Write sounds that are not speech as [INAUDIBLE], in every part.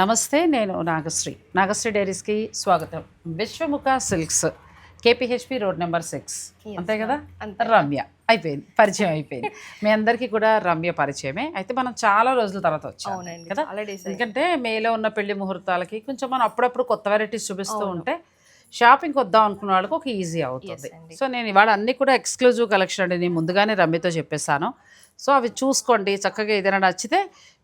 నమస్తే నేను నాగశ్రీ. నాగశ్రీ డైరీస్కి స్వాగతం. Vishwamukha silks KPHB road number six. అంతే కదా. రమ్య. అయిపోయింది. పరిచయం అయిపోయింది. మీ అందరికీ కూడా రమ్య పరిచయమే. అయితే మనం చాలా రోజుల తర్వాత వచ్చాం కదా? ఎందుకంటే మేలో ఉన్న పెళ్ళి ముహూర్తాలకి కొంచెం మనం అప్పుడప్పుడు కొత్త వెరైటీస్ చూపిస్తూ ఉంటే షాపింగ్ వద్దాం అనుకున్న వాళ్ళకి ఒక ఈజీ అవుతుంది. సో నేను ఇవాళ అన్ని కూడా ఎక్స్క్లూజివ్ కలెక్షన్ అండి. నేను ముందుగానే రమ్యతో చెప్పేశాను. సో అవి చూసుకోండి చక్కగా ఏదైనా నచ్చితే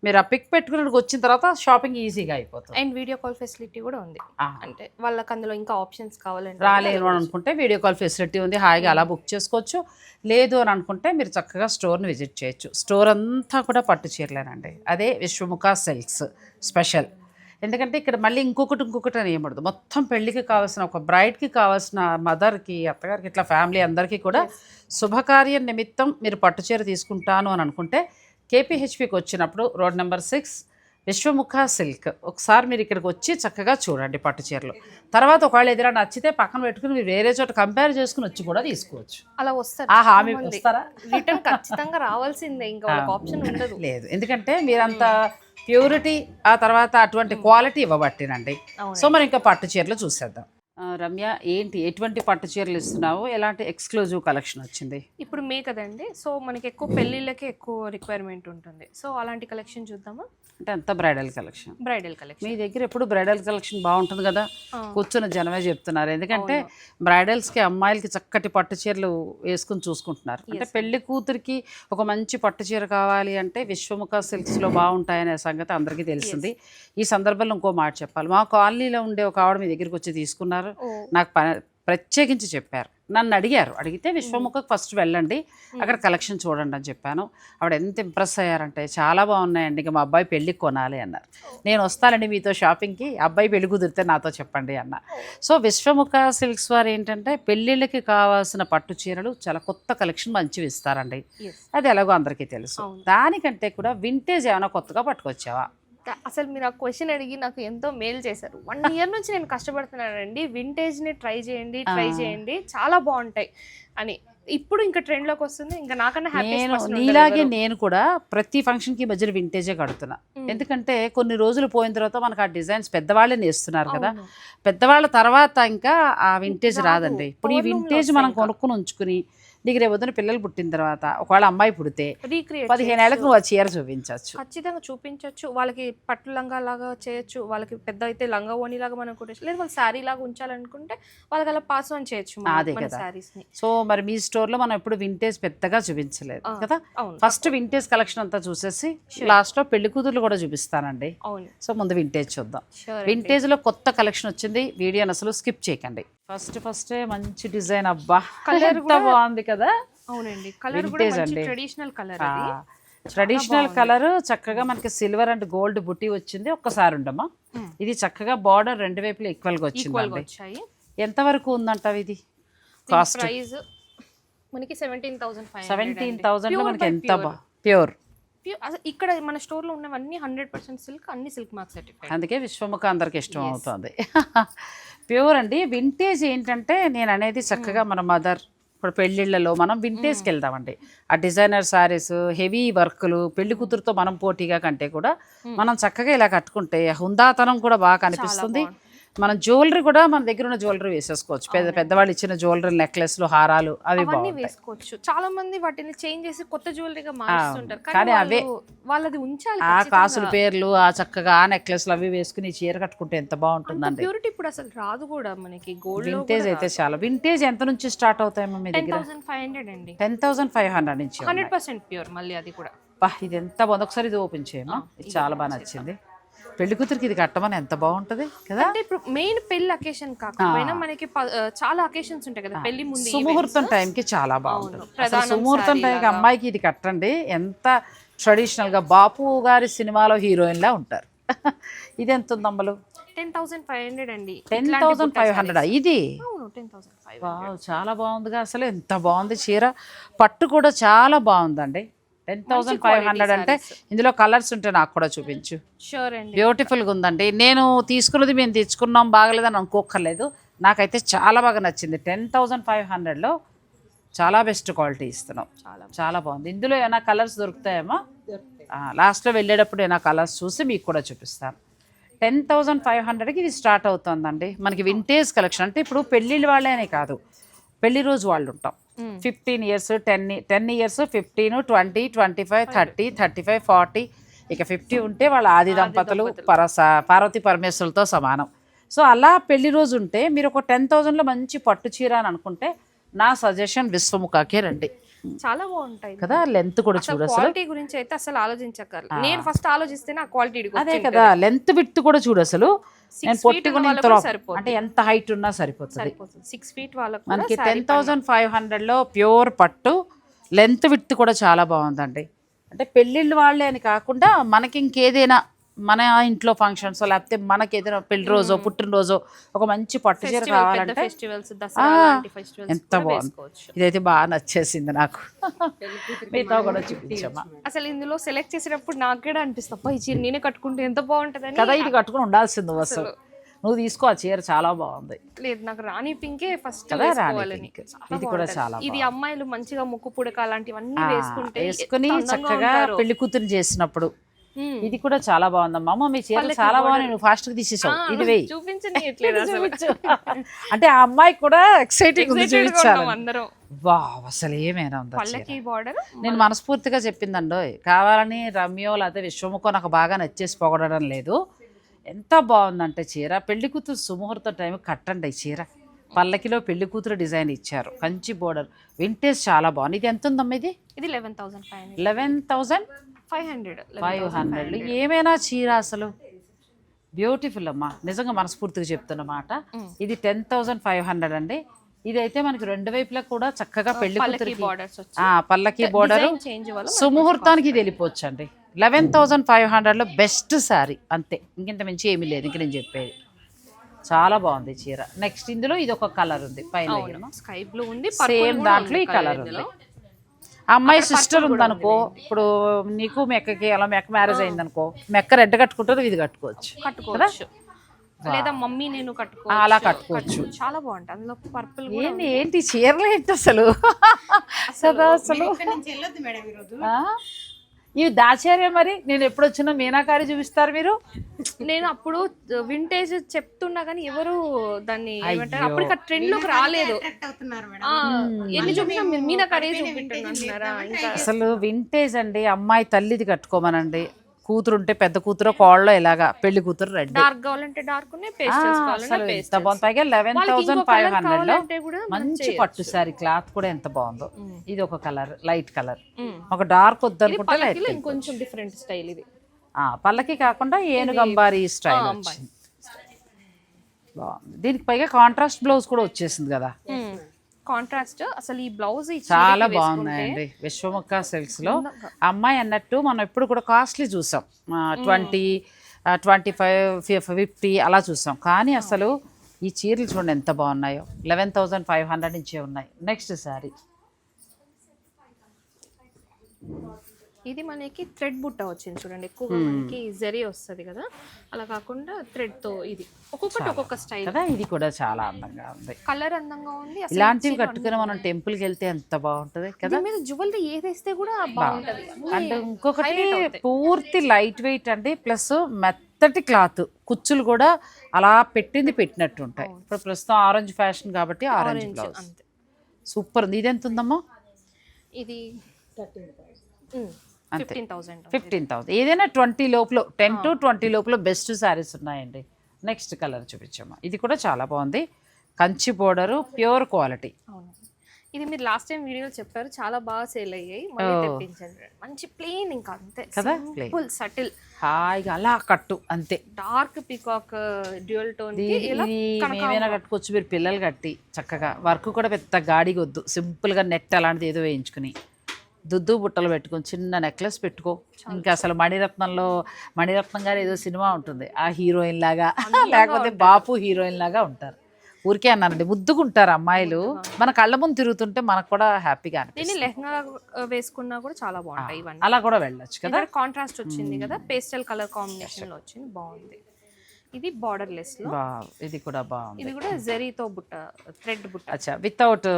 మీరు ఆ పిక్ పెట్టుకుని వచ్చిన తర్వాత షాపింగ్ ఈజీగా అయిపోతుంది. అండ్ వీడియో కాల్ ఫెసిలిటీ కూడా ఉంది. అంటే వాళ్ళకి అందులో ఇంకా ఆప్షన్స్ కావాలంటే రాలేను అని అనుకుంటే వీడియో కాల్ ఫెసిలిటీ ఉంది హాయిగా అలా బుక్ చేసుకోవచ్చు. లేదు అని అనుకుంటే మీరు చక్కగా స్టోర్ని విజిట్ చేయొచ్చు. స్టోర్ అంతా కూడా పట్టు చీరలేనండి. అదే విశ్వముఖ సిల్క్స్ స్పెషల్. ఎందుకంటే ఇక్కడ మళ్ళీ ఇంకొకటి ఇంకొకటి అని ఏమడదు మొత్తం పెళ్ళికి కావాల్సిన ఒక బ్రైడ్కి కావాల్సిన మదర్కి అత్తగారికి ఇట్లా ఫ్యామిలీ అందరికీ కూడా శుభకార్యం నిమిత్తం మీరు పట్టు చీర తీసుకుంటాను అని అనుకుంటే కేపీహెచ్పికి వచ్చినప్పుడు road number six Vishwamukha silk. ఒకసారి మీరు ఇక్కడికి వచ్చి చక్కగా చూడండి పట్టు చీరలు. తర్వాత ఒకవేళ ఎదురా నచ్చితే పక్కన పెట్టుకుని మీరు వేరే చోట కంపేర్ చేసుకుని వచ్చి కూడా తీసుకోవచ్చు. అలా వస్తారు. ఆ హామీ వస్తారా? రిటర్న్ ఖచ్చితంగా రావాల్సిందే. ఇంకా ఆప్షన్ ఉండదు. లేదు. ఎందుకంటే మీరంత ప్యూరిటీ ఆ తర్వాత అటువంటి క్వాలిటీ ఇవ్వబట్టినండి. సో మరి ఇంకా పట్టు చీరలు చూసేద్దాం. రమ్య ఏంటి? ఎటువంటి పట్టు చీరలు ఇస్తున్నావు? ఎలాంటి ఎక్స్క్లూజివ్ కలెక్షన్ వచ్చింది? ఇప్పుడు మే కదండి. సో మనకి ఎక్కువ పెళ్ళిళ్ళకి ఎక్కువ రిక్వైర్మెంట్ ఉంటుంది. సో అలాంటి కలెక్షన్ చూద్దామా? అంటే అంత బ్రైడల్ కలెక్షన్ బ్రైడల్ కలెక్షన్ మీ దగ్గర ఎప్పుడు బ్రైడల్ కలెక్షన్ బాగుంటుంది కదా. కూర్చున్న జనమే చెప్తున్నారు. ఎందుకంటే బ్రైడల్స్కి అమ్మాయిలకి చక్కటి పట్టు చీరలు వేసుకుని చూసుకుంటున్నారు. అంటే పెళ్ళి కూతురికి ఒక మంచి పట్టు చీర కావాలి అంటే విశ్వముఖ సిల్క్స్లో బాగుంటాయనే సంగతి అందరికీ తెలిసింది. ఈ సందర్భంలో ఇంకో మాట చెప్పాలి. మా కాలనీలో ఉండే ఒక ఆవిడ మీ దగ్గరికి వచ్చి తీసుకున్నారు. ఓ. నాకు ప- ప్రత్యేకించి చెప్పారు. నన్ను అడిగారు. అడిగితే విశ్వముఖకు ఫస్ట్ వెళ్ళండి. అక్కడ కలెక్షన్ చూడండి అని చెప్పాను. ఆవిడ ఎంత ఇంప్రెస్ అయ్యారంటే చాలా బాగున్నాయండి. ఇంకా మా అబ్బాయి పెళ్ళికి కొనాలి అన్నారు. నేను వస్తానండి మీతో షాపింగ్కి. అబ్బాయి పెళ్ళి కుదిరితే నాతో చెప్పండి అన్న. సో విశ్వముఖ సిల్క్స్ వారు ఏంటంటే పెళ్ళిళ్ళకి కావాల్సిన పట్టు చీరలు చాలా కొత్త కలెక్షన్ మంచివి ఇస్తారండి. అది ఎలాగో అందరికీ తెలుసు. దానికంటే కూడా వింటేజ్ ఏమైనా కొత్తగా పట్టుకొచ్చావా? అసలు మీరు ఆ క్వశ్చన్ అడిగి నాకు ఎంతో మేలు చేశారు. వన్ ఇయర్ [LAUGHS] నుంచి నేను కష్టపడుతున్నానండి. వింటేజ్ని ట్రై చేయండి ట్రై చేయండి. చాలా బాగుంటాయి అని. ఇప్పుడు ఇంకా ట్రెండ్లోకి వస్తుంది. ఇంకా నాకన్నా నేను హ్యాపీ నీలాగే నేను కూడా ప్రతి ఫంక్షన్కి ఈ మధ్యన వింటేజే కడుతున్నా. ఎందుకంటే కొన్ని రోజులు పోయిన తర్వాత మనకు ఆ డిజైన్స్ పెద్దవాళ్ళే నేస్తున్నారు కదా. పెద్దవాళ్ళ తర్వాత ఇంకా ఆ వింటేజ్ రాదండి. ఇప్పుడు ఈ వింటేజ్ మనం. కొనుక్కుని ఉంచుకుని నీకు రేపు పొద్దున పిల్లలు పుట్టిన తర్వాత ఒకవేళ అమ్మాయి పుడితే పదిహేను ఏళ్ళకి నువ్వు ఆ చీర చూపించవచ్చు ఖచ్చితంగా చూపించవచ్చు వాళ్ళకి పట్టు లంగా లాగా చేయొచ్చు. వాళ్ళకి పెద్ద అయితే లంగా ఓణి లాగా మనం కుట్టచ్చు లేదు వాళ్ళు శారీ లాగా ఉంచాలనుకుంటే వాళ్ళకి అలా పాస్ ఆన్ చేయొచ్చు అదే కదా. సో మరి మీ స్టోర్లో మనం ఎప్పుడు వింటేజ్ పెద్దగా చూపించలేదు కదా? ఫస్ట్ వింటేజ్ కలెక్షన్ అంతా చూసేసి లాస్ట్లో పెళ్ళి కూతుర్లు కూడా చూపిస్తానండి. సో ముందు వింటేజ్ చూద్దాం. వింటేజ్లో కొత్త కలెక్షన్ వచ్చింది. వీడియోని అసలు స్కిప్ చేయకండి. ఫస్ట్ ఫస్ట్ మంచి డిజైన్. అబ్బా ఎంత బాగుంది కదా. అవునండి. కలర్ కూడా మంచి. ట్రెడిషనల్ కలర్ అది. ట్రెడిషనల్ కలర్ చక్కగా మనకి సిల్వర్ అండ్ గోల్డ్ బుట్టి వచ్చింది. ఒక్కసారి ఉండమ్మా. ఇది చక్కగా బార్డర్ రెండు వైపులు ఈక్వల్గా వచ్చాయి. ఎంత వరకు ఉందంటావు ఇది? కాస్ట్ ప్రైస్ మనకి సెవెంటీన్ థౌసండ్ సెవెంటీన్ థౌసండ్ మనకి ఎంత బా ప్యూర్ ఇక్కడ మన స్టోర్లో ఉన్నవన్నీ హండ్రెడ్ పర్సెంట్ సిల్క్ అన్ని సిల్క్ మార్క్ సర్టిఫైడ్ అందుకే విశ్వముఖ అందరికి ఇష్టం అవుతుంది. ప్యూర్ [LAUGHS] అండి. వింటేజ్ ఏంటంటే నేను అనేది చక్కగా మన మదర్ ఇప్పుడు పెళ్ళిళ్ళలో మనం వింటేజ్కి వెళ్దామండి ఆ డిజైనర్ శారీస్ హెవీ వర్క్లు పెళ్ళి కూతురుతో మనం పోటీగా కంటే కూడా మనం చక్కగా ఇలా కట్టుకుంటే హుందాతనం కూడా బాగా కనిపిస్తుంది మనం జ్యువెలరీ కూడా మన దగ్గర ఉన్న జ్యువెలరీ వేసేసుకోవచ్చు. పెద్ద పెద్దవాళ్ళు ఇచ్చిన జ్యువెలరీ నెక్లెస్లు హారాలు అవి వేసుకోవచ్చు. చాలా మంది వాటిని చేంజ్ చేసి కొత్త జ్యువెలరీగా మారుస్తుంటారు. కానీ అవే- వాళ్ళు- వాళ్ళది ఉంచాలి ఆ కాసుల పేర్లు ఆ చక్కగా ఆ నెక్లెస్లు అవి వేసుకుని చీర కట్టుకుంటే ఎంత బాగుంటుందండి. ప్యూరిటీ ఇప్పుడు అసలు రాదు కూడా మనకి. గోల్డ్ వింటేజ్ అయితే చాలా. వింటేజ్ ఎంత నుంచి స్టార్ట్ అవుతాయమ్మా మీ టెన్ దగ్గర ఫైవ్ హండ్రెడ్ అండి. టెన్ థౌసండ్ ఫైవ్ హండ్రెడ్ నుంచి. హండ్రెడ్ పర్సెంట్ ప్యూర్ మళ్ళీ అది కూడా. ఇది ఎంత బాగుంది. ఒకసారి ఇది ఓపెన్ చేయమ్మా. ఇది చాలా బాగా నచ్చింది. పెళ్ళి కూతురికి ఇది కట్టమని ఎంత బాగుంటుంది కదా? అంటే ఇప్పుడు మెయిన్ పెళ్ళి అకేషన్ కాకపోయినా మనకి చాలా అకేషన్స్ ఉంటాయి కదా పెళ్ళి ముందు సుముహూర్తం టైంకి చాలా బాగుంటుంది. సుముహూర్తం టైంకి అమ్మాయికి ఇది కట్టండి ఎంత ట్రెడిషనల్గా బాపు గారి సినిమాలో హీరోయిన్ లా ఉంటారు. [LAUGHS] ఇది ఎంత ఉంది అమ్మలు? టెన్ థౌసండ్ ఫైవ్ హండ్రెడ్ అండి. టెన్ థౌసండ్ ఫైవ్ హండ్రెడ్ ఇది? చాలా బాగుందిగా. అసలు ఎంత బాగుంది చీర. పట్టు కూడా చాలా బాగుందండి. టెన్ థౌసండ్ ఫైవ్ హండ్రెడ్ అంటే ఇందులో కలర్స్ ఉంటే నాకు కూడా చూపించు. షూర్ అండి. బ్యూటిఫుల్గా ఉందండి. నేను తీసుకున్నది మేము తెచ్చుకున్నాం బాగలేదని అనుకోకర్లేదు నాకైతే చాలా బాగా నచ్చింది. టెన్ థౌజండ్ ఫైవ్ హండ్రెడ్లో చాలా బెస్ట్ క్వాలిటీ ఇస్తున్నాం. చాలా చాలా బాగుంది. ఇందులో ఏమైనా కలర్స్ దొరుకుతాయేమో? లాస్ట్లో వెళ్ళేటప్పుడు ఏమైనా కలర్స్ చూసి మీకు కూడా చూపిస్తాను. టెన్ థౌజండ్ ఫైవ్ హండ్రెడ్కి ఇది స్టార్ట్ అవుతుందండి. మనకి వింటేజ్ కలెక్షన్ అంటే ఇప్పుడు పెళ్ళిళ్ళ వాళ్ళేనే కాదు. పెళ్ళి రోజు వాళ్ళు ఉంటాం fifteen years ten ten years fifteen twenty twenty five thirty thirty five forty ఇక ఫిఫ్టీ ఉంటే వాళ్ళ ఆది దంపతులు పరస పార్వతి పరమేశ్వరులతో సమానం. సో అలా పెళ్ళి రోజు ఉంటే మీరు ఒక టెన్ థౌజండ్లో మంచి పట్టు చీర అని అనుకుంటే నా సజెషన్ విశ్వముఖాకే రండి. చాలా బాగుంటాయి. కదా లెంత్ కూడా చూడు అసలు. క్వాలిటీ గురించి అయితే అసలు ఆలోచించక్కర్లేదు నేను ఫస్ట్ ఆలోచిస్తే నా క్వాలిటీ అదే కదా లెంత్ విత్ కూడా చూడు అసలు. నేను పొట్టిగా. అంటే ఎంత హైట్ ఉన్నా సరిపోతుంది. సిక్స్ ఫీట్ వాళ్ళకు మనకి టెన్ థౌజండ్ ఫైవ్ హండ్రెడ్లో ప్యూర్ పట్టు లెంత్ విత్ కూడా చాలా బాగుందండి. అంటే పెళ్ళిళ్ళు వాళ్ళే అని కాకుండా మనకి ఇంకేదైనా మన ఇంట్లో ఫంక్షన్స్ లేకపోతే మనకి ఏదైనా పెళ్ళి రోజో పుట్టినరోజో ఒక మంచి పట్టు చీర కావాలంటే ఎంత బాగుంది. ఇదైతే బాగా నచ్చేసింది నాకు. మీతో కూడా చూపించమ్మా. అసలు ఇందులో సెలెక్ట్ చేసేటప్పుడు నాకు కూడా అనిపిస్తుంది ఈ చీర నేనే కట్టుకుంటే ఎంత బాగుంటదని. కదా ఇది కట్టుకుని ఉండాల్సింది అసలు. నువ్వు తీసుకో ఆ చీర చాలా బాగుంది. లేదు నాకు రాణి పింకే ఫస్ట్ ఇది కూడా బాగుంటది. చాలా ఇది అమ్మాయిలు మంచిగా ముక్కు పుడక అలాంటివన్నీ వేసుకుంటే వేసుకుని చక్కగా. పెళ్ళి కూతురు చేసినప్పుడు. ఇది కూడా చాలా బాగుందమ్మా. అమ్మ మీ చీర చాలా బాగుంది నువ్వు ఫాస్ట్గా తీసేసావు. ఇది వేయి. చూపించని ఎట్లేదు అసలు. అంటే ఆ అమ్మాయి కూడా ఎక్సైటింగ్ ఉంది వావ్ అసలు ఏమైనా ఉందా బార్డర్ నేను మనస్ఫూర్తిగా చెప్పిందండో కావాలని రమ్యో లేకపోతే విశ్వముఖో నాకు బాగా నచ్చేసి పొగడడం లేదు. ఎంత బాగుందంటే చీర. పెళ్ళి కూతురు సుముహూర్తం టైం కట్టండి ఈ చీర. పల్లకిలో పెళ్ళి కూతురు డిజైన్ ఇచ్చారు. కంచి బోర్డర్ వింటేజ్ చాలా బాగుంది. ఇది ఎంత ఉందమ్మా ఇది? ఇది eleven thousand eleven thousand five hundred five hundred. ఏమైనా చీర అసలు? బ్యూటిఫుల్ అమ్మా. నిజంగా మనస్ఫూర్తిగా చెప్తున్నమాట ఇది టెన్ థౌజండ్ ఫైవ్ హండ్రెడ్ అండి. ఇదైతే మనకి రెండు వైపులా కూడా చక్కగా పెళ్ళి పల్లకి బోర్డర్ సుముహూర్తానికి ఇది వెళ్ళిపోవచ్చు అండి లెవెన్ థౌజండ్ ఫైవ్ హండ్రెడ్లో బెస్ట్ శారీ. అంతే. ఇంకింత మించి ఏమీ లేదు. ఇంక నేను చెప్పేది. చాలా బాగుంది చీర. నెక్స్ట్ ఇందులో ఇది ఒక కలర్ ఉంది. పైన స్కై బ్లూ ఉంది సేమ్ దాంట్లో ఈ కలర్ ఉంది. అమ్మాయి సిస్టర్ ఉందనుకో ఇప్పుడు నీకు మెక్కకి అలా మెక్క మ్యారేజ్ అయిందనుకో మెక్క రెడ్ కట్టుకుంటారు ఇది కట్టుకోవచ్చు. కట్టుకోవచ్చు. లేదా మమ్మీ నేను కట్టుకో అలా కట్టుకోవచ్చు. చాలా బాగుంటుంది. అందులో పర్పుల్ ఏంటి ఏంటి చీరలు ఏంటి అసలు? కదా అసలు? ఇవి దాచారే మరి? నేను ఎప్పుడు వచ్చినా మీనాకారి చూపిస్తారు మీరు? నేను అప్పుడు వింటేజ్ చెప్తున్నా కానీ ఎవరు దాన్ని ఏమంటారు? అప్పుడు ట్రెండ్లోకి రాలేదు. ఆ, ఎన్ని చూపించినా మీరు మీనాకరే చూపింటున్నారా ఇంకా అసలు వింటేజ్ అండి అమ్మాయి తల్లిది కట్టుకోమనండి. కూతురు ఉంటే పెద్ద కూతురు కోళ్ళలో ఇలాగా పెళ్ళి కూతురు రెడ్. డార్క్ కావాలంటే డార్క్ ఎంత బాగుంది. పైగా లెవెన్ థౌసండ్ ఫైవ్ హండ్రెడ్లో మంచి పట్టు సారీ క్లాత్ కూడా ఎంత బాగుందో. ఇది ఒక కలర్ లైట్ కలర్. ఒక డార్క్ వద్దనుకుంటే లైట్ ఇంకొంచెం డిఫరెంట్ స్టైల్ ఇది. పల్లకి కాకుండా ఏనుగంబారి స్టైల్ వచ్చింది. బాగుంది. దీనికి పైగా కాంట్రాస్ట్ బ్లౌజ్ కూడా వచ్చేసింది కదా. కాంట్రాస్ట్ అసలు ఈ బ్లౌజ్ చాలా బాగున్నాయండి. విశ్వముఖ సిల్క్స్లో. అమ్మాయి అన్నట్టు మనం ఎప్పుడు కూడా కాస్ట్లీ చూసాం. ట్వంటీ ట్వంటీ ఫైవ్ ఫిఫ్టీ అలా చూసాం. కానీ అసలు ఈ చీరలు చూడండి ఎంత బాగున్నాయో. లెవెన్ థౌజండ్ ఫైవ్ హండ్రెడ్ నుంచే ఉన్నాయి. నెక్స్ట్ శారీ ఇది మనకి థ్రెడ్ బుట్ట వచ్చింది చూడండి. ఎక్కువగా మనకి జరీ వస్తది కదా. అలా కాకుండా థ్రెడ్తో ఇది. ఒక్కొక్కటి ఒక్కొక్క స్టైల్. కదా ఇది కూడా చాలా అందంగా ఉంది. కలర్ అందంగా ఉంది ఇలాంటివి కట్టుకుని మనం టెంపుల్కి వెళ్తే ఎంత బాగుంటుంది కదా? మీద జ్యువెలరీ ఏదేస్తే కూడా బాగుంటది. అండ్ ఇంకొకటి పూర్తి లైట్ వెయిట్ అండి ప్లస్ మెత్తటి క్లాత్. కుచ్చులు కూడా అలా పెట్టింది పెట్టినట్టు ఉంటాయి. ఇప్పుడు ప్రస్తుతం ఆరెంజ్ ఫ్యాషన్ కాబట్టి ఆరెంజ్ బ్లౌజ్ సూపర్ ఉంది. ఇది ఎంత ఉందమ్మా? ఇది థౌసండ్ ఫిఫ్టీన్ థౌసండ్ ఏదైనా ట్వంటీ లోపల టెన్ టు ట్వంటీ లోపల బెస్ట్ శారీస్ ఉన్నాయండి. నెక్స్ట్ కలర్ చూపించమ్మా. ఇది కూడా చాలా బాగుంది. Kanchi border pure quality. ఇది మీరు లాస్ట్ టైం వీడియోలో చెప్పారు చాలా బాగా సేల్ అయ్యాయి. తెప్పించండి. మంచి ప్లెయిన్ ఇంకా అంతే. కదా? Simple subtle. హాయిగా అలా కట్టు అంతే. డార్క్ పికాక్ డ్యూయల్ టోన్ మేమైనా కట్టుకోవచ్చు. మీరు పిల్లలు కట్టి చక్కగా వర్క్ కూడా పెద్ద గాడికి వద్దు సింపుల్గా నెట్ అలాంటిది ఏదో వేయించుకుని. దుద్దు బుట్టలు పెట్టుకొని చిన్న నెక్లెస్ పెట్టుకో. ఇంకా అసలు మణిరత్నంలో మణిరత్నం గారు ఏదో సినిమా ఉంటుంది. ఆ హీరోయిన్ లాగా. [LAUGHS] లేకపోతే బాపు హీరోయిన్ లాగా ఉంటారు. ఊరికే అన్నానండి ముద్దుకుంటారు అమ్మాయిలు. మన కళ్ళ ముందు తిరుగుతుంటే మనకు కూడా హ్యాపీగా అనిపిస్తుంది. లెహంగా వేసుకున్నా కూడా చాలా బాగుంటాయి ఇవన్నీ. అలా కూడా వెళ్ళొచ్చు కదా? కాంట్రాస్ట్ వచ్చింది కదా? పేస్టల్ కలర్ కాంబినేషన్లో వచ్చింది బాగుంది. ఇది బార్డర్ లెస్లో ఇది కూడా బాగుంది. ఇది కూడా జరీతో బుట్ట థ్రెడ్ బుట్ట. అచ్చా వితౌట్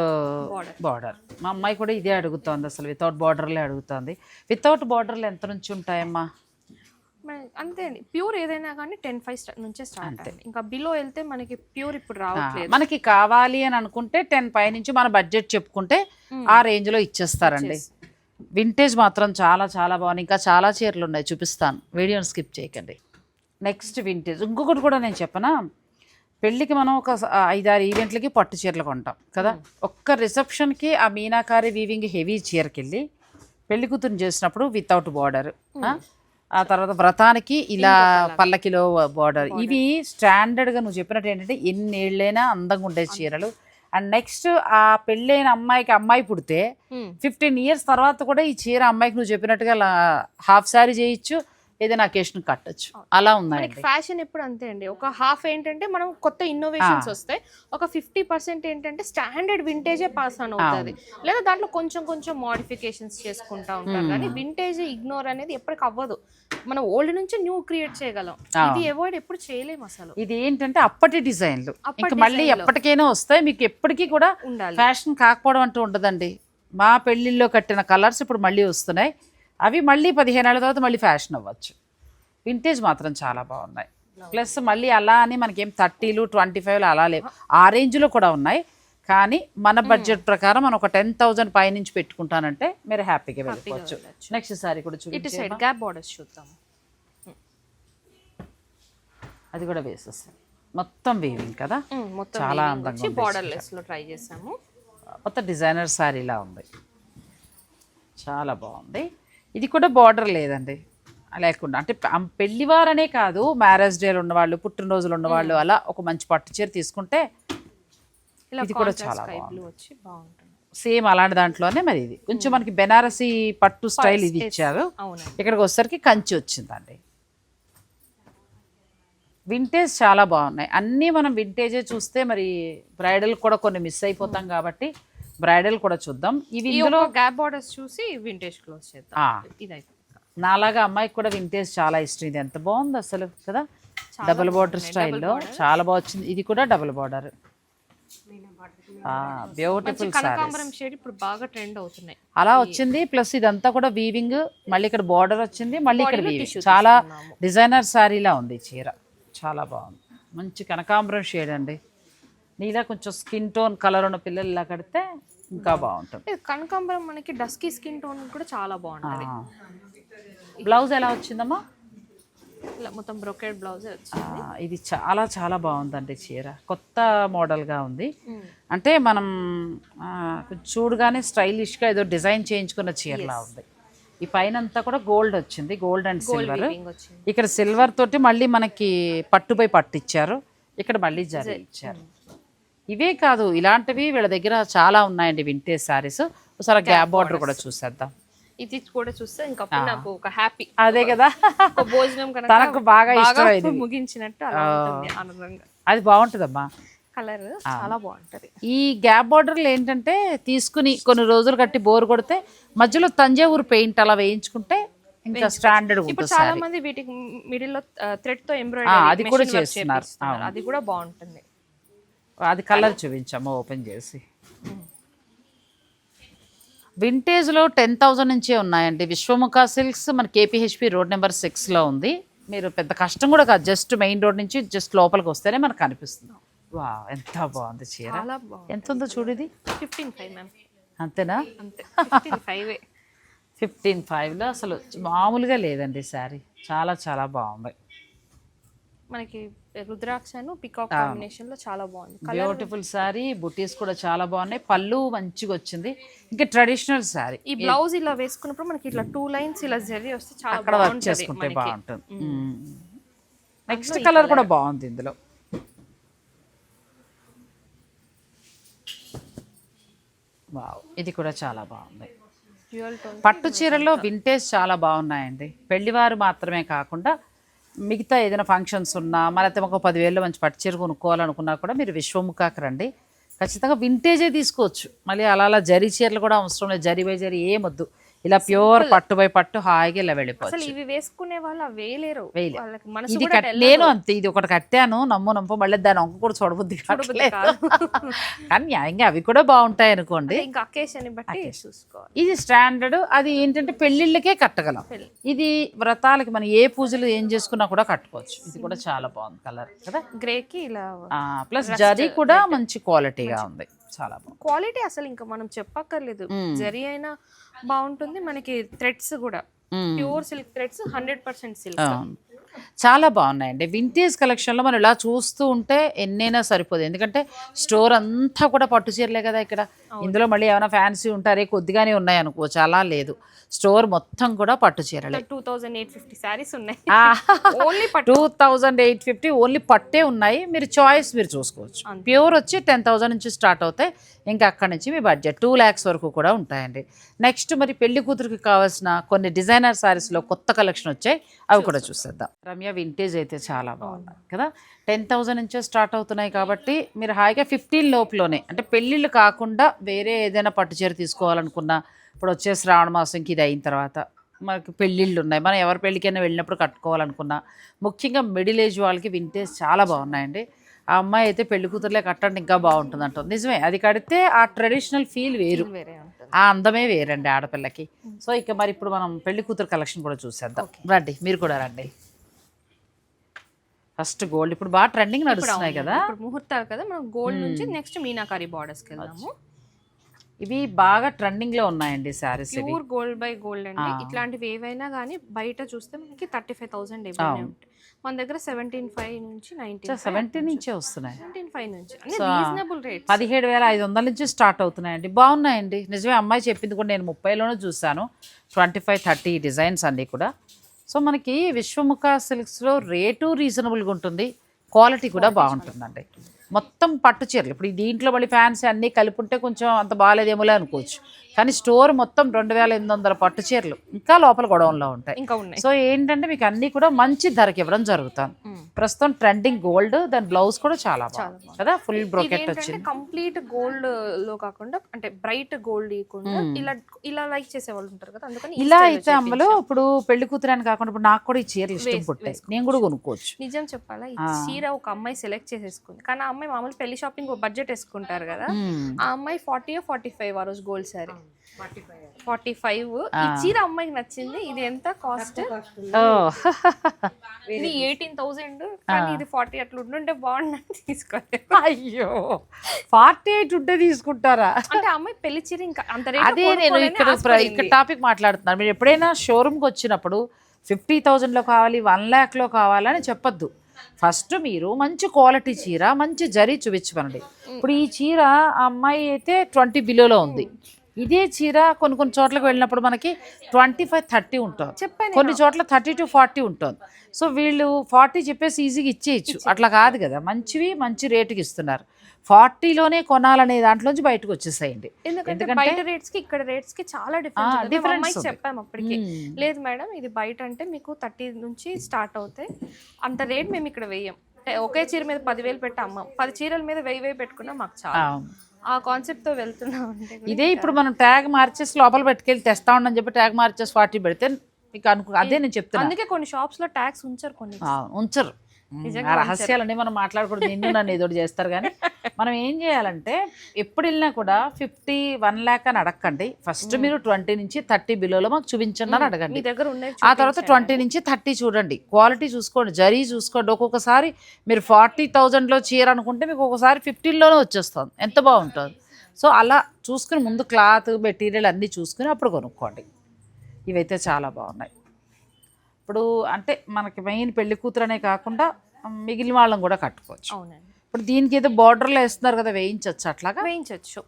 బార్డర్ మా అమ్మాయి కూడా ఇదే అడుగుతోంది అసలు వితౌట్ బార్డర్లే అడుగుతోంది. వితౌట్ బార్డర్లు ఎంత నుంచి ఉంటాయమ్మా? అంతే అండి ప్యూర్ ఏదైనా కానీ టెన్ ఫైవ్ నుంచే స్టార్ట్ ఇంకా బిలో వెళ్తే మనకి ప్యూర్ ఇప్పుడు రావట్లేదు. మనకి కావాలి అని అనుకుంటే టెన్ పై నుంచి మన బడ్జెట్ చెప్పుకుంటే ఆ రేంజ్లో ఇచ్చేస్తారండి. వింటేజ్ మాత్రం చాలా చాలా బాగుంది. ఇంకా చాలా చీరలు ఉన్నాయి చూపిస్తాను. వీడియోని స్కిప్ చేయకండి. Next vintage. ఇంకొకటి కూడా నేను చెప్పనా? పెళ్ళికి మనం ఒక ఐదారు ఈవెంట్లకి పట్టు చీరలు కొంటాం కదా? ఒక్క రిసెప్షన్కి ఆ మీనాకారి వీవింగ్ హెవీ చీరకి వెళ్ళి పెళ్ళి కూతురు చేసినప్పుడు వితౌట్ బార్డర్ ఆ? తర్వాత వ్రతానికి ఇలా పల్లకిలో బార్డర్ ఇవి స్టాండర్డ్గా నువ్వు చెప్పినట్టు ఏంటంటే ఎన్నేళ్ళైనా అందంగా ఉండే చీరలు. అండ్ నెక్స్ట్ ఆ పెళ్ళైన అమ్మాయికి అమ్మాయి పుడితే. ఫిఫ్టీన్ ఇయర్స్ తర్వాత కూడా ఈ చీర అమ్మాయికి నువ్వు చెప్పినట్టుగా హాఫ్ శారీ చేయొచ్చు. ఏదైనా అకేషన్ కట్టొచ్చు. అలా ఉన్నాయండి. ఫ్యాషన్ ఎప్పుడు అంతే అండి. ఒక హాఫ్ ఏంటంటే మనం కొత్త ఇన్నోవేషన్స్ వస్తాయి. ఒక ఫిఫ్టీ పర్సెంట్ ఏంటంటే స్టాండర్డ్ వింటేజే పాస్ ఆన్ అవుతుంది. లేదా దాంట్లో కొంచెం కొంచెం మోడిఫికేషన్స్ చేసుకుంటా ఉంటారు. కానీ వింటేజ్ ఇగ్నోర్ అనేది ఎప్పటికి అవ్వదు. మనం ఓల్డ్ నుంచి న్యూ క్రియేట్ చేయగలం. ఇది అవాయిడ్ ఎప్పుడు చేయలేము అసలు. ఇది ఏంటంటే అప్పటి డిజైన్లు. ఇంకా మళ్ళీ. ఎప్పటికైనా వస్తాయి. మీకు ఎప్పటికీ కూడా ఉండాలి. ఫ్యాషన్ కాకపోవడం అంటూ ఉండదండి. మా పెళ్ళిళ్ళలో కట్టిన కలర్స్ ఇప్పుడు మళ్ళీ వస్తున్నాయి. అవి మళ్ళీ పదిహేను ఏళ్ళ తర్వాత మళ్ళీ ఫ్యాషన్ అవ్వచ్చు. వింటేజ్ మాత్రం చాలా బాగున్నాయి. ప్లస్ మళ్ళీ అలా అని మనకేం థర్టీలు ట్వంటీ ఫైవ్లు అలా లేవు. ఆ రేంజ్లో కూడా ఉన్నాయి. కానీ మన బడ్జెట్ ప్రకారం మనం ఒక టెన్ థౌజండ్ పై నుంచి పెట్టుకుంటానంటే మీరు హ్యాపీగా వెళ్ళిపోవచ్చు. నెక్స్ట్ సారీ కూడా ఇటు చూపించే సైడ్ గ్యాప్ బార్డర్స్ చూద్దాం అది కూడా వేసేస్తాను. మొత్తం వీవింగ్ కదా? మొత్తం చాలా అందంగా బార్డర్ ట్రై చేసాము. కొత్త డిజైనర్ శారీలా ఉంది. చాలా బాగుంది. ఇది కూడా బార్డర్ లేదండి. లేకుండా. అంటే పెళ్ళివారనే కాదు మ్యారేజ్ డేలు ఉన్నవాళ్ళు పుట్టినరోజులు ఉన్నవాళ్ళు అలా ఒక మంచి పట్టు చీర తీసుకుంటే ఇలా ఇది కూడా చాలా వచ్చి బాగుంటుంది. సేమ్ అలాంటి దాంట్లోనే మరి ఇది. కొంచెం మనకి బెనారసీ పట్టు స్టైల్ ఇది ఇచ్చారు. ఇక్కడికి వచ్చేసరికి కంచి వచ్చిందండి. వింటేజ్ చాలా బాగున్నాయి. అన్నీ మనం వింటేజే చూస్తే మరి బ్రైడల్ కూడా కొన్ని మిస్ అయిపోతాం కాబట్టి బ్రైడల్ కూడా చూద్దాం. ఇవి ఈ ఇందులో గ్యాప్ బార్డర్స్ చూసి వింటేజ్ క్లోజ్ చేద్దాం. ఇదైతే. నాలాగా అమ్మాయికి కూడా వింటేజ్ చాలా ఇష్టం ఇది. ఎంత బాగుంది అసలు కదా? డబుల్ బార్డర్ స్టైల్లో చాలా బాగా వచ్చింది. ఇది కూడా డబుల్ బార్డర్ బ్యూటిఫుల్ షేడ్ ఇప్పుడు బాగా ట్రెండ్ అవుతున్నాయి. అలా వచ్చింది. ప్లస్ ఇదంతా కూడా వీవింగ్ మళ్ళీ ఇక్కడ బార్డర్ వచ్చింది. మళ్ళీ ఇక్కడ వీవింగ్ చాలా డిజైనర్ శారీలా ఉంది చీర. చాలా బాగుంది. మంచి కనకాంబరం షేడ్ అండి. నీలా కొంచెం స్కిన్ టోన్ కలర్ ఉన్న పిల్లలు ఇలా కడితే ఇంకా బాగుంటుంది. ఇది కనకాంబరం మనకి డస్కీ స్కిన్ టోన్ కూడా చాలా బాగుంటది. బ్లౌజ్ ఎలా వచ్చిందమ్మా? ఇలా మొత్తం బ్రొకెడ్ బ్లౌజ్ ఇది చాలా చాలా బాగుందండి చీర. కొత్త మోడల్గా ఉంది. అంటే మనం చూడగానే స్టైలిష్గా ఏదో డిజైన్ చేయించుకున్న చీరలా ఉంది. ఈ పైన అంతా కూడా గోల్డ్ వచ్చింది గోల్డ్ అండ్ సిల్వర్. ఇక్కడ సిల్వర్ తోటి మళ్ళీ మనకి పట్టుపై పట్టు ఇచ్చారు ఇక్కడ మళ్ళీ జరీ ఇచ్చారు. ఇవే కాదు ఇలాంటివి వీళ్ళ దగ్గర చాలా ఉన్నాయండి వింటేజ్ శారీస్ ఒకసారి గ్యాప్ బార్డర్ కూడా చూసేద్దాం. ఇది కూడా చూస్తే ఇంకా నాకు ఒక హ్యాపీ అదే కదా. భోజనం తనకు బాగా ఇష్టమైనది. ముగించినట్టు ఆనందంగా. అది బాగుంటుందమ్మా. కలర్ చాలా బాగుంటది. ఈ గ్యాప్ బార్డర్లు ఏంటంటే తీసుకుని కొన్ని రోజులు కట్టి బోర్ కొడితే మధ్యలో తంజావూరు పెయింట్ అలా వేయించుకుంటే ఇంకా స్టాండర్డ్ ఇప్పుడు చాలా మంది వీటికి మిడిల్లో థ్రెడ్తో ఎంబ్రాయిడరీ అది కూడా చేస్తున్నారు. అది కూడా బాగుంటుంది. అది కలర్ చూపించాము ఓపెన్ చేసి. వింటేజ్లో టెన్ థౌజండ్ నుంచే ఉన్నాయండి. విశ్వముఖ సిల్క్స్ మన కేపీహెచ్పి రోడ్ నెంబర్ సిక్స్లో ఉంది. మీరు పెద్ద కష్టం కూడా కాదు. జస్ట్ మెయిన్ రోడ్ నుంచి జస్ట్ లోపలికి వస్తేనే మనకు కనిపిస్తుంది వా ఎంత బాగుంది చీర. ఎంత ఉందో చూడు ఇది. Fifteen five ma'am. అంతేనా? ఫైవ్. [LAUGHS] ఫిఫ్టీన్ ఫైవ్లో అసలు మామూలుగా లేదండి శారీ. చాలా చాలా బాగుంది. మనకి రుద్రాక్షను పికాక్ కాంబినేషన్లో చాలా బాగుంది. బ్యూటిఫుల్ శారీ బుటీస్ కూడా చాలా బాగున్నాయి. పళ్ళు మంచిగా వచ్చింది. ఇంకా ట్రెడిషనల్ శారీ ఈ బ్లౌజ్ ఇలా వేసుకున్నప్పుడు మనకి ఇట్లా టూ లైన్స్ ఇలా జరి వస్తే చాలా బాగుంటది చేసుకుంటే బాగుంటుంది. నెక్స్ట్ కలర్ కూడా బాగుంది ఇందులో. ఇది కూడా చాలా బాగుంది. పట్టు చీరల్లో వింటేజ్ చాలా బాగున్నాయండి. పెళ్ళివారు మాత్రమే కాకుండా మిగతా ఏదైనా ఫంక్షన్స్ ఉన్నా మరైతే ఒక పదివేలు మంచి పట్టు చీర కొనుక్కోవాలనుకున్నా కూడా మీరు విశ్వముఖాకి రండి. ఖచ్చితంగా వింటేజే తీసుకోవచ్చు. మళ్ళీ అలా అలా జరీ చీరలు కూడా అవసరం లేదు. జరీ బై జరీ ఏమొద్దు ఇలా ప్యూర్ పట్టు బై పట్టు హాయిగా ఇలా వెళ్ళిపోవచ్చు. ఇవి వేసుకునే వాళ్ళు వేయలేరు. ఇది. నేను అంతే ఇది ఒకటి కట్టాను నమ్ము నమ్ము మళ్ళీ దాని ఒక్క కూడా చూడబుద్ది. [LAUGHS] కానీ న్యాయంగా అవి కూడా బాగుంటాయి అనుకోండి. అదే ఇంకా అకేషన్ బట్టి చూసుకోవాలి. ఇది స్టాండర్డ్ అది ఏంటంటే పెళ్ళిళ్ళకే కట్టగలం. ఇది వ్రతాలకి మనం ఏ పూజలు ఏం చేసుకున్నా కూడా కట్టుకోవచ్చు. ఇది కూడా చాలా బాగుంది కలర్ కదా? గ్రే కి ఇలా ప్లస్ జరీ కూడా మంచి క్వాలిటీగా ఉంది. చాలా బాగుంది. క్వాలిటీ అసలు ఇంకా మనం చెప్పక్కర్లేదు. జరీ అయినా బాగుంటుంది. మనకి థ్రెడ్స్ కూడా. Pure silk threads hundred percent silk. చాలా బాగున్నాయండి. వింటేజ్ కలెక్షన్లో మనం ఇలా చూస్తూ ఉంటే ఎన్నైనా సరిపోదు. ఎందుకంటే స్టోర్ అంతా కూడా పట్టు చీరలే కదా ఇక్కడ. ఇందులో మళ్ళీ ఏమైనా ఫ్యాన్సీ ఉంటారే కొద్దిగానే ఉన్నాయి అనుకో చాలా లేదు. స్టోర్ మొత్తం కూడా పట్టు చీరలే. Two thousand eight fifty saris ఉన్నాయి. Only two thousand eight fifty only పట్టే ఉన్నాయి. మీరు చాయిస్ మీరు చూసుకోవచ్చు. ప్యూర్ వచ్చి టెన్ థౌసండ్ నుంచి స్టార్ట్ అవుతాయి. ఇంకా అక్కడి నుంచి మీ బడ్జెట్ టూ ల్యాక్స్ వరకు కూడా ఉంటాయండి. నెక్స్ట్ మరి పెళ్ళి కూతురికి కావాల్సిన కొన్ని డిజైనర్ సారీస్లో కొత్త కలెక్షన్ వచ్చాయి. అవి కూడా చూసేద్దాం. రమ్య వింటేజ్ అయితే చాలా బాగుంది కదా? టెన్ థౌసండ్ నుంచే స్టార్ట్ అవుతున్నాయి కాబట్టి మీరు హాయిగా ఫిఫ్టీన్ లోపులోనే అంటే పెళ్ళిళ్ళు కాకుండా వేరే ఏదైనా పట్టు చీర తీసుకోవాలనుకున్నా ఇప్పుడు వచ్చే శ్రావణ మాసంకి ఇది అయిన తర్వాత మనకి పెళ్ళిళ్ళు ఉన్నాయి. మనం ఎవరి పెళ్ళికైనా వెళ్ళినప్పుడు కట్టుకోవాలనుకున్నా ముఖ్యంగా మిడిల్ ఏజ్ వాళ్ళకి వింటేజ్ చాలా బాగున్నాయండి. ఆ అమ్మాయి అయితే పెళ్ళి కూతురులే కట్టండి ఇంకా బాగుంటుంది అంటుంది నిజమే అది కడితే ఆ ట్రెడిషనల్ ఫీల్ వేరు. ఆ అందమే వేరండి ఆడపిల్లకి. సో ఇక మరి ఇప్పుడు మనం పెళ్ళి కూతురు కలెక్షన్ కూడా చూసేద్దాం. రండి మీరు కూడా రండి. First gold. ఇప్పుడు బాగా ట్రెండింగ్ నడుస్తున్నాయి కదా? ఇప్పుడు ముహూర్తాలు కదా? మనం గోల్డ్ నుంచి నెక్స్ట్ మీనాకారి బార్డర్స్కి వెళ్దాము. ఇవి బాగా ట్రెండింగ్లో ఉన్నాయండి ఇవి. ప్యూర్ గోల్డ్ బై గోల్డ్ అండి. ఇట్లాంటివి ఏవైనా కానీ బయట చూస్తే మనకి థర్టీ ఫైవ్ థౌసండ్ మన దగ్గర సెవెంటీన్ ఫైవ్ నుంచి నైన్టీన్ సెవెంటీ నుంచే వస్తున్నాయి. సెవెంటీన్ ఫైవ్ నుంచి. రీజనబుల్ రేట్ పదిహేడు వేల ఐదు వందల నుంచి స్టార్ట్ అవుతున్నాయండి. బాగున్నాయండి. నిజమే అమ్మాయి చెప్పింది కూడా నేను ముప్పైలోనే చూశాను. ట్వంటీ ఫైవ్ థర్టీ డిజైన్స్ అన్నీ కూడా. సో మనకి విశ్వముఖ సిల్క్స్లో రేటు రీజనబుల్గా ఉంటుంది. క్వాలిటీ కూడా బాగుంటుందండి. మొత్తం పట్టు చీరలు. ఇప్పుడు దీంట్లో మళ్ళీ ఫ్యాన్సీ అన్నీ కలిపి ఉంటే కొంచెం అంత బాగాలేదేమోలే అనుకోవచ్చు. కానీ స్టోర్ మొత్తం రెండు వేల ఎనిమిది వందల పట్టు చీరలు ఇంకా లోపల గొడవంలో ఉంటాయి. ఇంకా ఉన్నాయి. సో ఏంటంటే మీకు అన్నీ కూడా మంచి ధరకి ఇవ్వడం జరుగుతుంది. ప్రస్తుతం ట్రెండింగ్ గోల్డ్ దాని బ్లౌజ్ కూడా చాలా బాగుంది. కదా? ఫుల్ బ్రోకెట్ వచ్చింది. కంప్లీట్ గోల్డ్లో కాకుండా అంటే బ్రైట్ గోల్డ్ ఇవ్వకుండా ఇలా ఇలా లైక్ చేసే వాళ్ళు ఉంటారు కదా? అందుకని ఇలా అయితే అమ్మలో ఇప్పుడు పెళ్ళి కూతురు అని కాకుండా ఇప్పుడు నాకు కూడా ఈ చీరలు ఇష్టం పుట్టాయి. నేను కూడా కొనుక్కోవచ్చు. నిజం చెప్పాలా? ఈ చీర ఒక అమ్మాయి సెలెక్ట్ చేసేసుకుంది. కానీ ఆ అమ్మాయి మామూలు పెళ్ళి షాపింగ్ బడ్జెట్ వేసుకుంటారు కదా. ఆ అమ్మాయి ఫార్టీ ఫార్టీ ఫైవ్ ఆ రోజు గోల్డ్ సారీ. Forty five. ఈ చీర అమ్మాయికి నచ్చింది. ఇది ఎంత కాస్ట్ ఓ. ఇది ఎయిటీన్ థౌసండ్ కానీ ఇది ఫార్టీ అట్లా ఉండుంటే బాగుండని తీసుకోలేదు. అయ్యో. ఫార్టీ ఎయిట్ ఉంటే తీసుకుంటారా? అంటే అమ్మాయి పెళ్ళి చీర ఇంకా అంత రేట్ అదే నేను ఇక్కడ ఇక్కడ టాపిక్ మాట్లాడుతున్నాను మీరు ఎప్పుడైనా షోరూమ్కి వచ్చినప్పుడు ఫిఫ్టీ థౌజండ్లో కావాలి వన్ ల్యాక్లో కావాలని చెప్పొద్దు. ఫస్ట్ మీరు మంచి క్వాలిటీ చీర మంచి జరీ చూపించమనండి. ఇప్పుడు ఈ చీర ఆ అమ్మాయి అయితే ట్వంటీ బిలోలో ఉంది. ఇదే చీర కొన్ని కొన్ని చోట్లకు వెళ్ళినప్పుడు మనకి ట్వంటీ ఫైవ్ థర్టీ ఉంటుంది. చెప్పాను కొన్ని చోట్ల థర్టీ టు ఫార్టీ ఉంటుంది. సో వీళ్ళు ఫార్టీ చెప్పేసి ఈజీగా ఇచ్చేయచ్చు. అట్లా కాదు కదా. మంచివి మంచి రేటుకి ఇస్తున్నారు. ఫార్టీలోనే కొనాలనే దాంట్లోంచి బయటకు వచ్చేసేయండి. ఎందుకంటే బయట రేట్స్కి ఇక్కడ రేట్స్కి చాలా డిఫరెన్స్. చెప్పాము అప్పటికి. లేదు మేడం ఇది బయట అంటే మీకు థర్టీ నుంచి స్టార్ట్ అవుతాయి అంత రేట్ మేము ఇక్కడ వేయం. ఒకే చీర మీద పదివేలు పెట్టి అమ్మాం. పది చీరల మీద వెయ్యి వెయ్యి పెట్టుకున్నా మాకు చాలా. ఆ కాన్సెప్ట్తో వెళ్తున్నాం అంటే ఇదే ఇప్పుడు మనం ట్యాగ్ మార్చేసి లోపల పెట్టుకెళ్ళి తెస్తా ఉండని చెప్పి ట్యాగ్ మార్చేసి ఫార్టీ పెడితే మీకు అనుకో అదే నేను చెప్తున్నా. అందుకే కొన్ని షాప్స్లో ట్యాక్స్ ఉంచారు కొన్ని. ఉంచరు. ఆ రహస్యాలన్నీ మనం మాట్లాడకూడదు నిన్ను నన్ను ఏదో ఒకటి చేస్తారు కానీ మనం ఏం చేయాలంటే ఎప్పుడు వెళ్ళినా కూడా ఫిఫ్టీ వన్ ల్యాక్ అని అడగండి ఫస్ట్ మీరు ట్వంటీ నుంచి థర్టీ బిలోలో మాకు చూపించండి అని మీ అడగండి. దగ్గర ఆ తర్వాత ట్వంటీ నుంచి థర్టీ చూడండి. క్వాలిటీ చూసుకోండి జరీ చూసుకోండి. ఒక్కొక్కసారి మీరు ఫార్టీ థౌజండ్లో చీర అనుకుంటే మీకు ఒకసారి ఫిఫ్టీన్లోనే వచ్చేస్తుంది. ఎంత బాగుంటుంది? సో అలా చూసుకుని ముందు క్లాత్ మెటీరియల్ అన్నీ చూసుకుని అప్పుడు కొనుక్కోండి. ఇవైతే చాలా బాగున్నాయి. ఇప్పుడు అంటే మనకి మెయిన్ పెళ్ళి కూతురనే కాకుండా మిగిలిన వాళ్ళని కూడా కట్టుకోవచ్చు. అవునండి. ఇప్పుడు దీనికి ఏదో బార్డర్లో వేస్తున్నారు కదా వేయించవచ్చు అట్లాగా? వేయించవచ్చు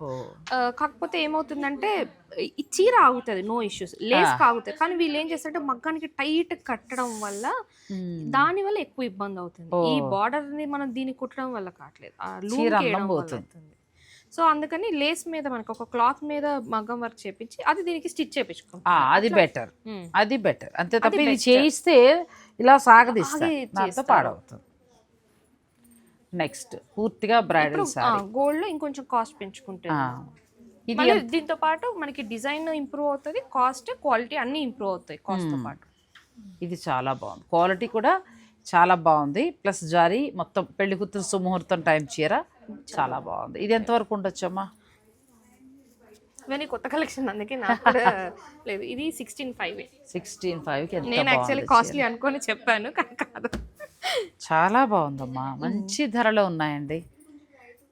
కాకపోతే ఏమవుతుందంటే ఈ చీర ఆగుతుంది నో ఇష్యూస్ లేస్ ఆగుతుంది కానీ వీళ్ళు ఏం చేస్తారంటే మగ్గానికి టైట్ కట్టడం వల్ల దాని వల్ల ఎక్కువ ఇబ్బంది అవుతుంది. ఈ బార్డర్ని మనం దీన్ని కుట్టడం వల్ల కావట్లేదు. సో అందుకని లేస్ మీద మనకు ఒక క్లాత్ మీద మగ్గం వర్క్ చేపించి అది దీనికి స్టిచ్ చేపించుకుంటాం. అది బెటర్. అది బెటర్ అంతే తప్ప ఇది చేయిస్తే ఇలా చేస్తారు. పాడవుతుంది. నెక్స్ట్ పూర్తిగా బ్రైడల్ సారీ గోల్డ్లో ఇంకొంచెం కాస్ట్ పెంచుకుంటుంది ఇది మళ్ళీ దీంతో పాటు మనకి డిజైన్ ఇంప్రూవ్ అవుతుంది కాస్ట్ క్వాలిటీ అన్ని ఇంప్రూవ్ అవుతాయి కాస్ట్తో పాటు. ఇది చాలా బాగుంది. క్వాలిటీ కూడా చాలా బాగుంది. ప్లస్ జారీ మొత్తం పెళ్ళి కూతురు సుముహూర్తం టైం చీర. చాలా బాగుంది. ఇది ఎంతవరకు ఉండొచ్చమ్మా? ఇవన్నీ కొత్త కలెక్షన్ అందుకే నాకు లేదు. ఇది సిక్స్టీన్ ఫైవ్ సిక్స్టీన్ ఫైవ్కి ఎంత నేను యాక్చువల్లీ కాస్ట్లీ అనుకొని చెప్పాను కానీ కాదు. చాలా బాగుందమ్మా. మంచి ధరలో ఉన్నాయండి.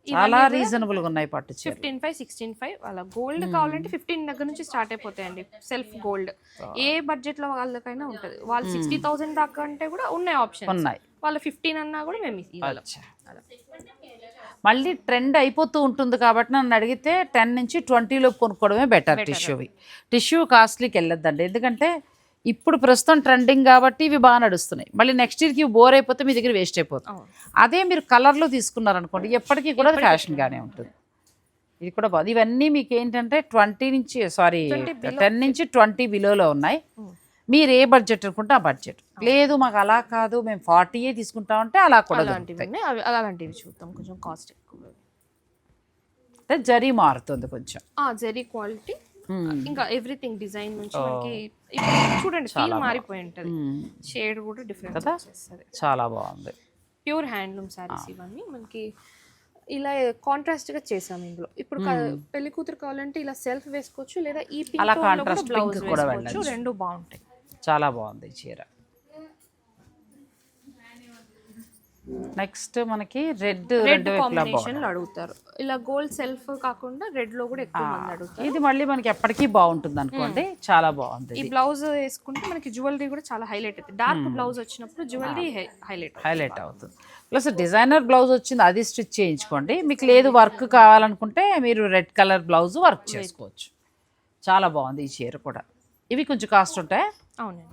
చాలా రీజనబుల్గా ఉన్నాయి పట్టు ఫిఫ్టీన్ ఫైవ్ సిక్స్టీన్ ఫైవ్ అలా గోల్డ్ కావాలంటే ఫిఫ్టీన్ దగ్గర నుంచి స్టార్ట్ అయిపోతాయండి సెల్ఫ్ గోల్డ్ ఏ బడ్జెట్లో వాళ్ళకైనా ఉంటుంది. వాళ్ళు సిక్స్టీ థౌసండ్ దాకా అంటే కూడా ఉన్నాయి ఆప్షన్ ఉన్నాయి. వాళ్ళు ఫిఫ్టీన్ అన్నా కూడా మేము ఇవ్వగలం అచ్చా. మళ్ళీ ట్రెండ్ అయిపోతూ ఉంటుంది కాబట్టి నన్ను అడిగితే టెన్ నుంచి ట్వంటీలో కొనుక్కోవడమే బెటర్ టిష్యూవి టిష్యూ కాస్ట్లీకి వెళ్ళొద్దండి. ఎందుకంటే ఇప్పుడు ప్రస్తుతం ట్రెండింగ్ కాబట్టి ఇవి బాగా నడుస్తున్నాయి. మళ్ళీ నెక్స్ట్ ఇయర్కి బోర్ అయిపోతే మీ దగ్గర వేస్ట్ అయిపోతుంది. అదే మీరు కలర్లో తీసుకున్నారనుకోండి ఎప్పటికీ కూడా ఫ్యాషన్గానే ఉంటుంది. ఇది కూడా బాగుంది. ఇవన్నీ మీకు ఏంటంటే ట్వంటీ నుంచి సారీ టెన్ నుంచి ట్వంటీ బిలోలో ఉన్నాయి. మీరు ఏ బడ్జెట్ అనుకుంటే ఆ బడ్జెట్ లేదు మాకు అలా కాదు మేము ఫార్టీయే తీసుకుంటామంటే అలా కూడా అలాంటివి అలాంటివి చూద్దాం. కొంచెం కాస్ట్ ఎక్కువ. అంటే జరీ మారుతుంది కొంచెం. ఆ జెరీ క్వాలిటీ ఇంకా ఎవ్రీథింగ్ డిజైన్ నుంచి మనకి చూడండి ఫీల్ మారిపోయి ఉంటుంది. షేడ్ కూడా డిఫరెన్స్ కదా? చాలా బాగుంది. ప్యూర్ హ్యాండ్లూమ్ శారీస్ ఇవన్నీ మనకి ఇలా కాంట్రాస్ట్గా చేసాం ఇందులో. ఇప్పుడు క- పెళ్ళి కూతురు కావాలంటే ఇలా సెల్ఫ్ వేసుకోవచ్చు లేదా ఈ పింక్ బ్లౌజ్ వేసుకోవచ్చు. రెండు బాగుంటాయి. చాలా బాగుంది ఈ చీర. నెక్స్ట్ మనకి రెడ్ రెడ్ కాంబినేషన్ అడుగుతారు. ఇలా గోల్డ్ సెల్ఫ్ కాకుండా రెడ్లో కూడా ఎక్కువ మంది అడుగుతారు. ఇది మళ్ళీ మనకి ఎప్పటికీ బాగుంటుంది అనుకోండి. చాలా బాగుంది ఈ బ్లౌజ్ వేసుకుంటే మనకి జ్యువెలరీ కూడా చాలా హైలైట్ అవుతుంది. డార్క్ బ్లౌజ్ వచ్చినప్పుడు జ్యువెలరీ హైలైట్ హైలైట్ అవుతుంది. ప్లస్ డిజైనర్ బ్లౌజ్ వచ్చింది అది స్టిచ్ చేయించుకోండి. మీకు లేదు వర్క్ కావాలనుకుంటే మీరు రెడ్ కలర్ బ్లౌజ్ వర్క్ చేసుకోవచ్చు. చాలా బాగుంది ఈ చీర కూడా. ఇవి కొంచెం కాస్ట్ ఉంటాయి? అవునండి.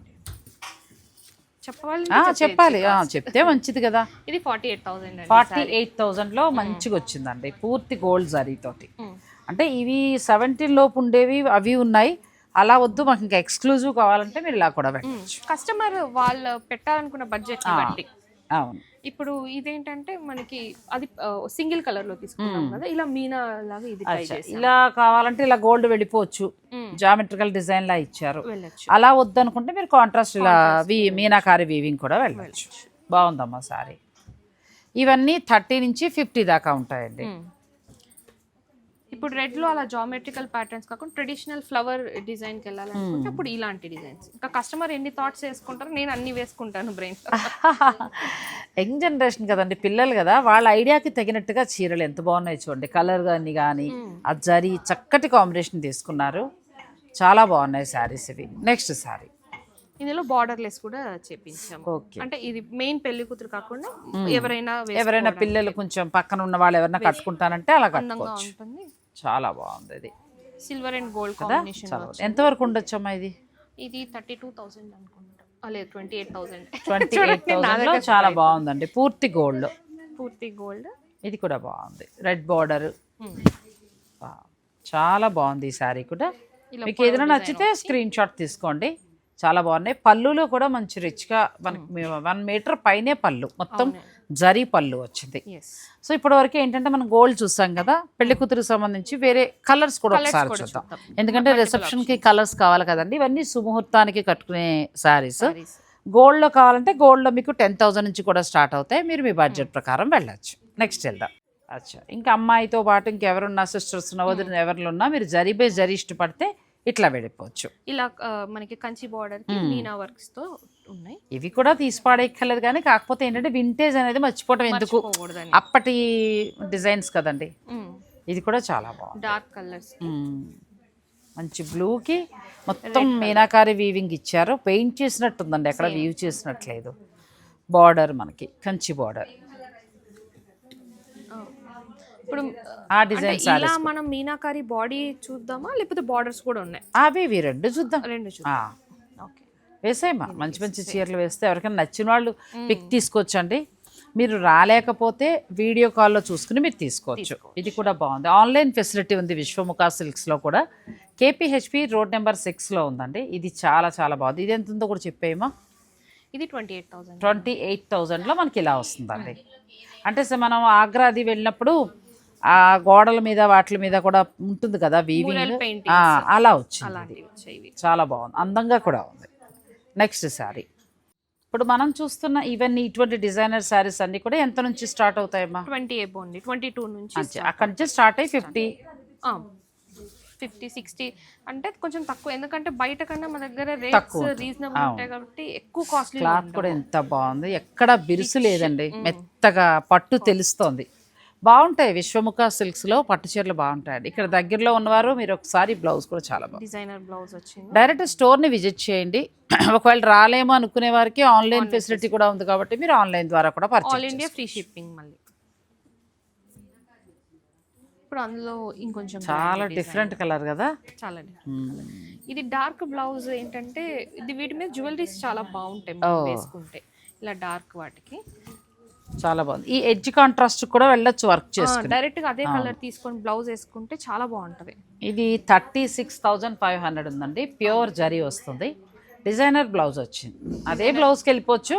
చెప్పాలి. ఆ, చెప్తే మంచిది కదా. ఇది forty eight thousand forty eight థౌజండ్లో మంచిగా వచ్చిందండి. పూర్తి గోల్డ్ జరీతోటి అంటే ఇవి సెవెంటీన్ లోపు ఉండేవి అవి ఉన్నాయి. అలా వద్దు మాకు ఇంకా ఎక్స్క్లూజివ్ కావాలంటే మీరు ఇలా కూడా పెట్టండి కస్టమర్ వాళ్ళు పెట్టాలనుకున్న బడ్జెట్ అవును. ఇప్పుడు ఇదేంటంటే మనకి అది సింగిల్ కలర్లో తీసుకున్నాం కదా ఇలా మీనా లాగా ఇది ఇలా కావాలంటే ఇలా గోల్డ్ వెళ్ళిపోవచ్చు. జామెట్రికల్ డిజైన్ లా ఇచ్చారు. అలా వద్దనుకుంటే మీరు కాంట్రాస్ట్ ఇలా మీనాకారి వీవింగ్ కూడా వెళ్ళచ్చు. బాగుందమ్మా సారీ. ఇవన్నీ థర్టీ నుంచి ఫిఫ్టీ దాకా ఉంటాయండి. ఇప్పుడు రెడ్లో అలా జామెట్రికల్ ప్యాటర్న్స్ కాకుండా ట్రెడిషనల్ ఫ్లవర్ డిజైన్కి వెళ్ళాలనుకుంటే అప్పుడు ఇలాంటి డిజైన్స్ ఇంకా కస్టమర్ ఎన్ని థాట్స్ వేసుకుంటారో నేను అన్ని వేసుకుంటాను బ్రెయిన్ [LAUGHS] యంగ్ జనరేషన్ కదండి పిల్లలు కదా వాళ్ళ ఐడియాకి తగినట్టుగా చీరలు ఎంత బాగున్నాయి చూడండి. కలర్ కానీ కానీ ఆ జరీ చక్కటి కాంబినేషన్ తీసుకున్నారు. చాలా బాగున్నాయి శారీస్ ఇవి. నెక్స్ట్ శారీ ఇందులో బార్డర్ లెస్ కూడా చేపించాము. ఓకే అంటే ఇది మెయిన్ పెళ్ళి కూతురు కాకుండా ఎవరైనా ఎవరైనా పిల్లలు కొంచెం పక్కన ఉన్న వాళ్ళు ఎవరైనా కట్టుకుంటానంటే అలా కట్టుకోవచ్చు. చాలా బాగుంది ఇది. సిల్వర్ అండ్ గోల్డ్ కాంబినేషన్ చాలా బాగుంది. ఎంతవరకు ఉండొచ్చమ్మా ఇది? ఇది థర్టీ టూ థౌసండ్ అనుకుంటా లేదు twenty eight thousand twenty eight థౌసండ్లో చాలా బాగుందండి. పూర్తి గోల్డ్ పూర్తి గోల్డ్ ఇది కూడా బాగుంది. రెడ్ బార్డర్ చాలా బాగుంది ఈ శారీ కూడా. మీకు ఏదైనా నచ్చితే స్క్రీన్ షాట్ తీసుకోండి. చాలా బాగున్నాయి. పళ్ళులో కూడా మంచి రిచ్గా మనకి వన్ మీటర్ పైనే పళ్ళు. మొత్తం జరీ పళ్ళు వచ్చింది. సో ఇప్పటి వరకు ఏంటంటే మనం గోల్డ్ చూసాం కదా పెళ్ళి కూతురుకి సంబంధించి వేరే కలర్స్ కూడా ఒకసారి చూద్దాం. ఎందుకంటే రిసెప్షన్కి కలర్స్ కావాలి కదండి. ఇవన్నీ సుముహూర్తానికి కట్టుకునే శారీస్. గోల్డ్లో కావాలంటే గోల్డ్లో మీకు టెన్ థౌసండ్ నుంచి కూడా స్టార్ట్ అవుతాయి. మీరు మీ బడ్జెట్ ప్రకారం వెళ్ళచ్చు. నెక్స్ట్ వెళ్దాం. అచ్చా. ఇంకా అమ్మాయితో పాటు ఇంకెవరున్నా సిస్టర్స్ ఉన్న వదిలిన ఎవరిలో ఉన్నా మీరు జరీ బై జరీ ఇష్టపడితే ఇట్లా వెళ్ళిపోవచ్చు. ఇలా మనకి కంచి బార్డర్కి మీనా వర్క్స్తో ఉన్నాయి. ఇవి కూడా తీసి పాడేయక్కర్లేదు కానీ కాకపోతే ఏంటంటే వింటేజ్ అనేది మర్చిపోవటం ఎందుకు? అప్పటి డిజైన్స్ కదండి. ఇది కూడా చాలా బాగుంది. Dark colours. మంచి బ్లూకి మొత్తం మీనాకారి వీవింగ్ ఇచ్చారు. పెయింట్ చేసినట్టుందండి ఎక్కడ వీవ్ చేసినట్లేదు. బార్డర్ మనకి కంచి బార్డర్ ఇప్పుడు ఆ అంటే డిజైన్ ఇలా మనం మీనాకారి బాడీ చూద్దామా? లేకపోతే బార్డర్స్ కూడా ఉన్నాయి? అవి ఇవి రెండు చూద్దాం. రెండు ఆ, చూద్దాం ఓకే. వేసేయమ్మా. మంచి మంచి చీరలు వేస్తే ఎవరికైనా నచ్చిన వాళ్ళు పిక్ తీసుకోవచ్చండి. మీరు రాలేకపోతే వీడియో కాల్లో చూసుకుని మీరు తీసుకోవచ్చు. ఇది కూడా బాగుంది. ఆన్లైన్ ఫెసిలిటీ ఉంది విశ్వముఖ సిల్క్స్లో కూడా. కేపీహెచ్పి రోడ్ నెంబర్ సిక్స్లో ఉందండి. ఇది చాలా చాలా బాగుంది. ఇది ఎంత ఉందో కూడా చెప్పేయమా ఇది twenty eight thousand. Twenty eight థౌజండ్లో మనకి ఇలా వస్తుందండి. అంటే స- మనం ఆగ్రా అది వెళ్ళినప్పుడు ఆ గోడల మీద వాటి మీద కూడా ఉంటుంది కదా వీవింగ్. అలా వచ్చింది. చాలా బాగుంది. అందంగా కూడా ఉంది. నెక్స్ట్ శారీ ఇప్పుడు మనం చూస్తున్న ఇవన్నీ ఇటువంటి డిజైనర్ శారీస్ అన్ని కూడా ఎంత నుంచి స్టార్ట్ అవుతాయమ్మా? ట్వంటీ ఎబో ట్వంటీ టూ నుంచి అక్కడి నుంచి స్టార్ట్ అయ్యి ఫిఫ్టీ ఫిఫ్టీ సిక్స్టీ అంటే కొంచెం తక్కువ. ఎందుకంటే బయట కన్నా మా దగ్గర రేట్స్. రీజనబుల్. ఉంటాయి కాబట్టి ఎక్కువ కాస్ట్లీ క్లాత్ కూడా ఎంత బాగుంది. ఎక్కడ బిరుసు లేదండి. మెత్తగా పట్టు తెలుస్తోంది. బాగుంటాయి. విశ్వముఖ సిల్క్స్లో పట్టు చీరలు బాగుంటాయండి. ఇక్కడ దగ్గరలో ఉన్నవారు మీరు ఒకసారి బ్లౌజ్ కూడా చాలా బాగుంది డిజైనర్ బ్లౌజ్ వచ్చింది. డైరెక్ట్ స్టోర్ని విజిట్ చేయండి. ఒకవేళ రాలేమో అనుకునే వారికి ఆన్లైన్ ఫెసిలిటీ కూడా ఉంది కాబట్టి మీరు ఆన్లైన్ ద్వారా కూడా ఆల్ ఇండియా ఫ్రీ షిప్పింగ్ మళ్ళీ. ఇప్పుడు అందులో ఇంకొంచెం చాలా. డిఫరెంట్ కలర్ కదా? చాలా different. ఇది డార్క్ బ్లౌజ్ ఏంటంటే ఇది వీటి మీద జ్యువెలరీస్ చాలా బాగుంటాయి. వేసుకుంటే. ఇలా డార్క్ వాటికి. చాలా బాగుంది. ఈ ఎడ్జ్ కాంట్రాస్ట్ కూడా వెళ్ళొచ్చు వర్క్ చేసుకుని. డైరెక్ట్గా అదే కలర్ తీసుకొని బ్లౌజ్ వేసుకుంటే చాలా బాగుంటది. ఇది thirty six thousand five hundred ఉందండి. ప్యూర్ జరీ వస్తుంది. డిజైనర్ బ్లౌజ్ వచ్చింది. అదే బ్లౌజ్కి వెళ్ళిపోవచ్చు.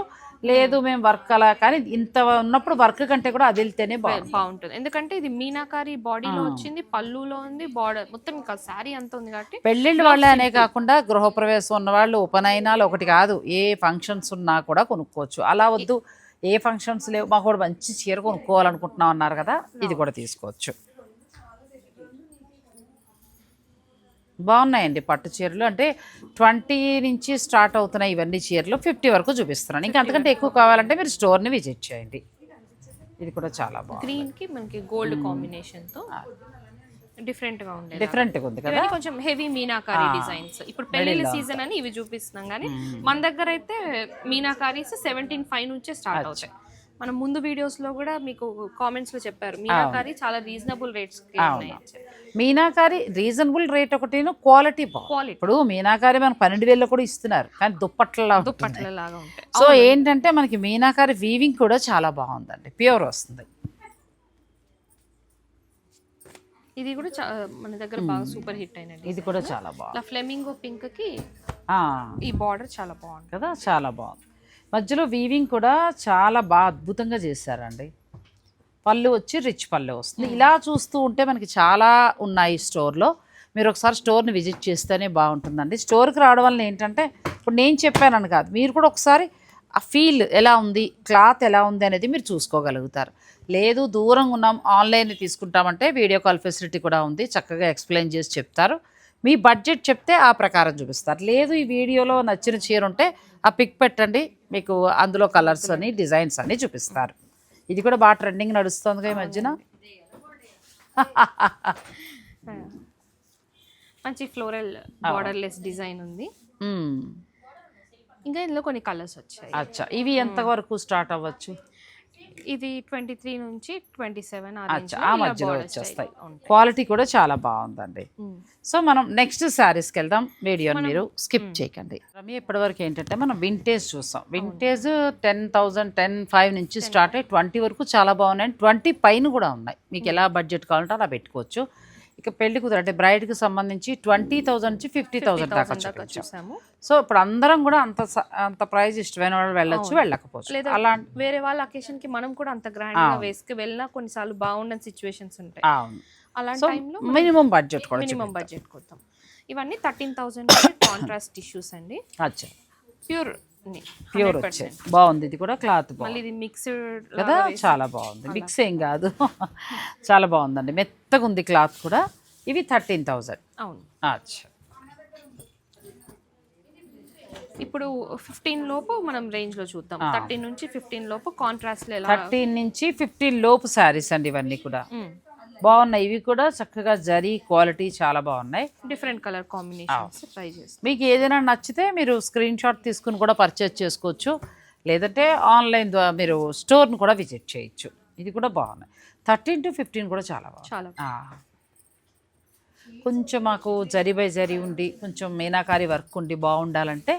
లేదు మేము వర్క్ అలా కానీ ఇంత ఉన్నప్పుడు వర్క్ కంటే కూడా అది వెళ్తేనే బాగుంటుంది. ఎందుకంటే ఇది మీనాకారి బాడీలో వచ్చింది పళ్ళులో ఉంది బార్డర్ మొత్తం ఇంకా శారీ అంత ఉంది కాబట్టి పెళ్ళిళ్ళు వాళ్ళే అనే కాకుండా గృహప్రవేశం ఉన్నవాళ్ళు ఉపనయనాలు ఒకటి కాదు. ఏ ఫంక్షన్స్ ఉన్నా కూడా కొనుక్కోవచ్చు. అలా వద్దు. ఏ ఫంక్షన్స్ లేవు మాకు కూడా మంచి చీర కొనుక్కోవాలనుకుంటున్నాం అన్నారు కదా ఇది కూడా తీసుకోవచ్చు. బాగున్నాయండి పట్టు చీరలు. అంటే ట్వంటీ నుంచి స్టార్ట్ అవుతున్నాయి ఇవన్నీ చీరలు. ఫిఫ్టీ వరకు చూపిస్తున్నాను. ఇంకా అంతకంటే ఎక్కువ కావాలంటే మీరు స్టోర్ని విజిట్ చేయండి. ఇది కూడా చాలా బాగుంది. గ్రీన్కి మనకి గోల్డ్ కాంబినేషన్తో. డిఫరెంట్గా ఉండేది డిఫరెంట్గా ఉంది కదా? కొంచెం హెవీ మీనాకారి డిజైన్స్. ఇప్పుడు పెళ్ళిళ్ళ సీజన్ అని ఇవి చూపిస్తున్నాం కానీ మన దగ్గర అయితే మీనాకారీస్ సెవెంటీన్ ఫైవ్ నుంచే స్టార్ట్ అవుతాయి. మనం ముందు వీడియోస్లో కూడా మీకు కామెంట్స్లో చెప్పారు మీనాకారి చాలా reasonable rates. Meenakari reasonable rate ఒకటిను quality Quality. ఇప్పుడు మీనాకారి మనకు పన్నెండు వేలలో కూడా ఇస్తున్నారు కానీ దుప్పట్ల దుప్పట్ల లాగా ఉంటాయి. సో ఏంటంటే మనకి మీనాకారి వీవింగ్ కూడా చాలా బాగుందండి. ప్యూర్ వస్తుంది. ఇది కూడా మన దగ్గర బాగా సూపర్ హిట్ అయినది ఇది కూడా చాలా బాగుంది. ఫ్లెమింగో పింక్కి ఆ, ఈ బార్డర్ చాలా బాగుంది. కదా చాలా బాగుంది. మధ్యలో వీవింగ్ కూడా చాలా బాగా అద్భుతంగా చేశారండి. పళ్ళు వచ్చి రిచ్ పళ్ళు వస్తుంది. ఇలా చూస్తూ ఉంటే మనకి చాలా ఉన్నాయి స్టోర్లో. మీరు ఒకసారి స్టోర్ని విజిట్ చేస్తేనే బాగుంటుందండి. స్టోర్కి రావడం వల్ల ఏంటంటే ఇప్పుడు నేను చెప్పానని కాదు మీరు కూడా ఒకసారి ఆ ఫీల్ ఎలా ఉంది క్లాత్ ఎలా ఉంది అనేది మీరు చూసుకోగలుగుతారు. లేదు దూరంగా ఉన్నాం ఆన్లైన్ తీసుకుంటామంటే వీడియో కాల్ ఫెసిలిటీ కూడా ఉంది చక్కగా ఎక్స్ప్లెయిన్ చేసి చెప్తారు. మీ బడ్జెట్ చెప్తే ఆ ప్రకారం చూపిస్తారు. లేదు ఈ వీడియోలో నచ్చిన చీర ఉంటే ఆ పిక్ పెట్టండి మీకు అందులో కలర్స్ అని డిజైన్స్ అన్ని చూపిస్తారు. ఇది కూడా బాగా ట్రెండింగ్ నడుస్తుంది ఈ మధ్యన. [LAUGHS] మంచి ఫ్లోరల్ బార్డర్ లెస్ డిజైన్ ఉంది. ఇంకా ఇందులో కొన్ని కలర్స్ వచ్చాయి. అచ్చా. ఇవి ఎంత వరకు స్టార్ట్ అవ్వచ్చు? ఇది ట్వంటీ త్రీ నుంచి ట్వంటీ సెవెన్ ఆ మధ్యలో వచ్చేస్తాయి. క్వాలిటీ కూడా చాలా బాగుందండి. సో మనం నెక్స్ట్ శారీస్కి వెళ్దాం. వీడియోని మీరు స్కిప్ చేయకండి. రమ్య ఇప్పటివరకు ఏంటంటే మనం వింటేజ్ చూస్తాం. Vintage ten thousand ten five నుంచి స్టార్ట్ అయ్యి ట్వంటీ వరకు చాలా బాగున్నాయి. ట్వంటీ పైన కూడా ఉన్నాయి. మీకు ఎలా బడ్జెట్ కావాలంటే అలా పెట్టుకోవచ్చు. ఇక పెళ్ళి కుదర అంటే బ్రైడ్కి సంబంధించి ట్వంటీ థౌజండ్ నుంచి ఫిఫ్టీ థౌసండ్ దాకా చూపించాం చూసాము. సో ఇప్పుడు అందరం కూడా అంత అంత ప్రైస్ ఇష్టమైన వాళ్ళు వెళ్ళొచ్చు వెళ్ళకపోవచ్చు. అలా వేరే వాళ్ళ అకేషన్కి మనం కూడా అంత గ్రాండ్గా వేసుకు వెళ్ళినా కొన్నిసార్లు బాగుండని సిచ్యువేషన్స్ ఉంటాయి. అలాంటి టైంలో మినిమం బడ్జెట్ కూడా మినిమం బడ్జెట్ కొడతాం. ఇవన్నీ థర్టీన్ థౌసండ్ కాంట్రాస్ట్ టిష్యూస్ అండి. అచ్చా. ప్యూర్ ప్యూర్ వచ్చాయి బాగుంది. ఇది కూడా క్లాత్ బాగుంది. మళ్ళీ ఇది మిక్స్డ్ కదా? చాలా బాగుంది. మిక్స్ ఏం కాదు. చాలా బాగుందండి. మెత్తగా ఉంది క్లాత్ కూడా. ఇవి థర్టీన్ థౌజండ్. అవును. అచ్చా. ఇప్పుడు ఫిఫ్టీన్ లోపు మనం రేంజ్లో చూద్దాం థర్టీన్ నుంచి ఫిఫ్టీన్ లోపు కాంట్రాస్ట్ థర్టీన్ నుంచి ఫిఫ్టీన్ లోపు శారీస్ అండి ఇవన్నీ కూడా. బాగున్నాయి. ఇవి కూడా చక్కగా జరీ క్వాలిటీ చాలా బాగున్నాయి. డిఫరెంట్ కలర్ కాంబినేషన్స్ ట్రై చేస్తాం. మీకు ఏదైనా నచ్చితే మీరు స్క్రీన్ షాట్ తీసుకుని కూడా పర్చేజ్ చేసుకోవచ్చు. లేదంటే ఆన్లైన్ ద్వారా మీరు స్టోర్ని కూడా విజిట్ చేయొచ్చు. ఇది కూడా బాగున్నాయి. థర్టీన్ టు ఫిఫ్టీన్ కూడా చాలా బాగుంది. కొంచెం మాకు జరీ బై జరీ ఉండి కొంచెం మీనాకారి వర్క్ ఉండి బాగుండాలంటే